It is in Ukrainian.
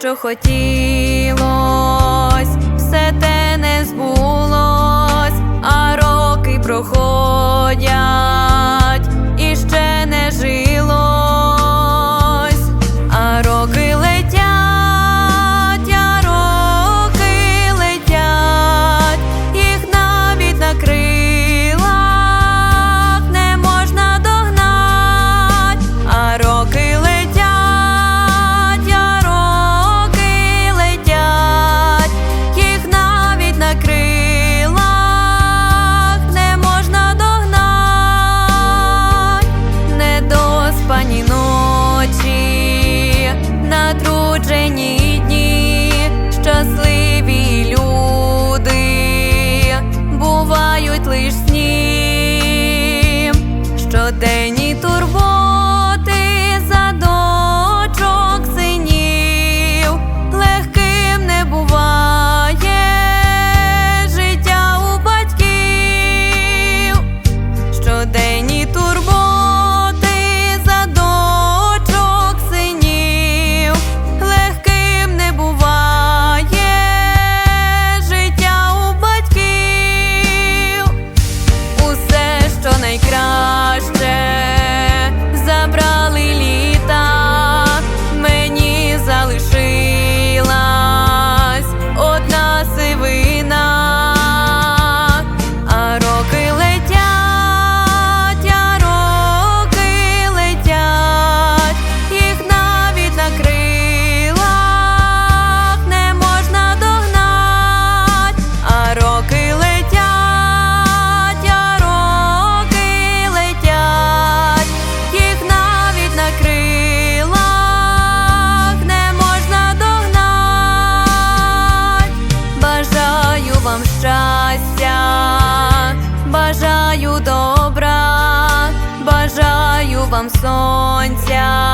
що хотілось, все те не збулось, а роки проходять. теплом сонця.